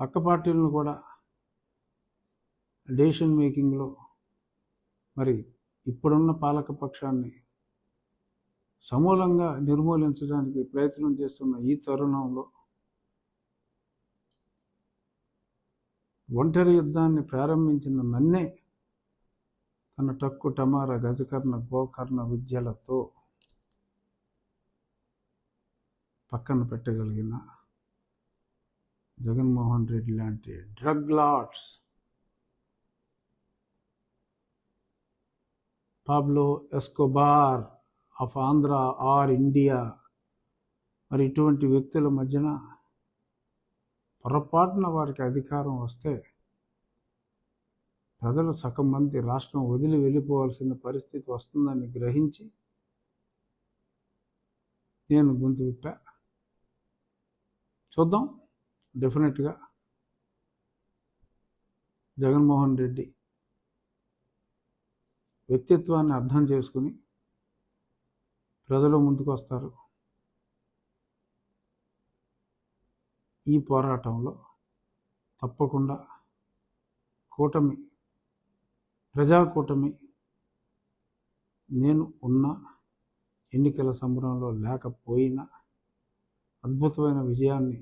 పక్క పార్టీలను కూడా డెసిషన్ మేకింగ్లో మరి ఇప్పుడున్న పాలక పక్షాన్ని సమూలంగా నిర్మూలించడానికి ప్రయత్నం చేస్తున్న ఈ తరుణంలో ఒంటరి యుద్ధాన్ని ప్రారంభించిన నన్నే తన టక్కు టమార గజకర్ణ గోకర్ణ విద్యలతో పక్కన పెట్టగలిగిన జగన్మోహన్ రెడ్డి లాంటి drug lords. Pablo Escobar of Andhra or India మరి ఇటువంటి వ్యక్తుల మధ్యన పొరపాటున వారికి అధికారం వస్తే ప్రజలు సగం మంది రాష్ట్రం వదిలి వెళ్ళిపోవాల్సిన పరిస్థితి వస్తుందని గ్రహించి నేను గొంతు విప్పా. చూద్దాం. డెఫినెట్గా జగన్మోహన్ రెడ్డి వ్యక్తిత్వాన్ని అర్థం చేసుకుని ప్రజలు ముందుకు వస్తారు. ఈ పోరాటంలో తప్పకుండా కూటమి ప్రజా కూటమి నేను ఉన్న ఎన్నికల సంబరంలో లేకపోయినా అద్భుతమైన విజయాన్ని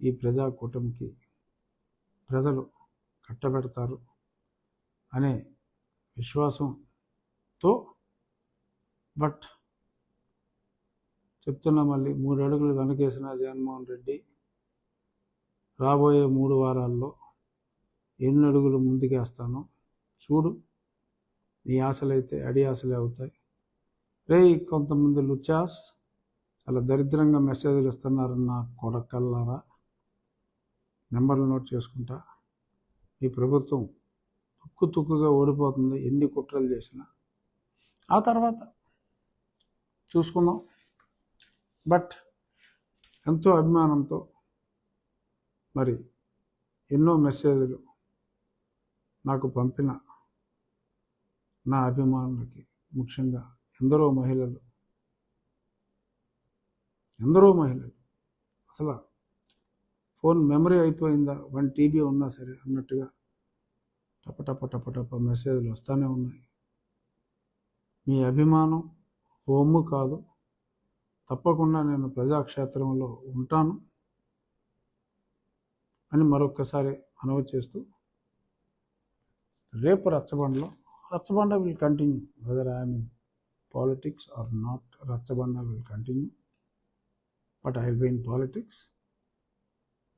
ఈ ప్రజాకూటమికి ప్రజలు కట్టబెడతారు అనే విశ్వాసంతో. బట్ చెప్తున్నా మళ్ళీ మూడు అడుగులు వెనకేసిన జగన్మోహన్ రెడ్డి రాబోయే మూడు వారాల్లో ఎన్ని అడుగులు ముందుకేస్తానో చూడు. నీ ఆశలైతే అడి ఆశలే అవుతాయి. రే కొంతమంది లుచాస్ చాలా దరిద్రంగా మెసేజ్లు ఇస్తున్నారన్న కొడకల్లారా? నెంబర్లు నోట్ చేసుకుంటా ఈ ప్రభుత్వం తుక్కు తుక్కుగా ఓడిపోతుంది ఎన్ని కుట్రలు చేసినా. ఆ తర్వాత చూసుకుందాం. బట్ ఎంతో అభిమానంతో మరి ఎన్నో మెసేజ్లు నాకు పంపిన నా అభిమానులకి ముఖ్యంగా ఎందరో మహిళలు. ఎందరో మహిళలు. అసలు ఫోన్ మెమరీ అయిపోయిందా? వన్ టీబీ ఉన్నా సరే అన్నట్టుగా. టప టప టప టప మెసేజ్లు వస్తూనే ఉన్నాయి. మీ అభిమానం హోము కాదు. తప్పకుండా నేను ప్రజాక్షేత్రంలో ఉంటాను అని మరొక్కసారి మనవి చేస్తూ రేపు రచ్చబండలో Rachabanda will continue whether I'm in politics or not Rachabanda will continue but I will in politics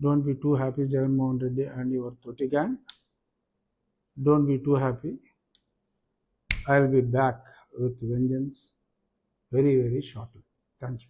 Don't be too happy, Jagannath Reddy and your Toti gang. Don't be too happy. I'll be back with vengeance very, very shortly. Thank you.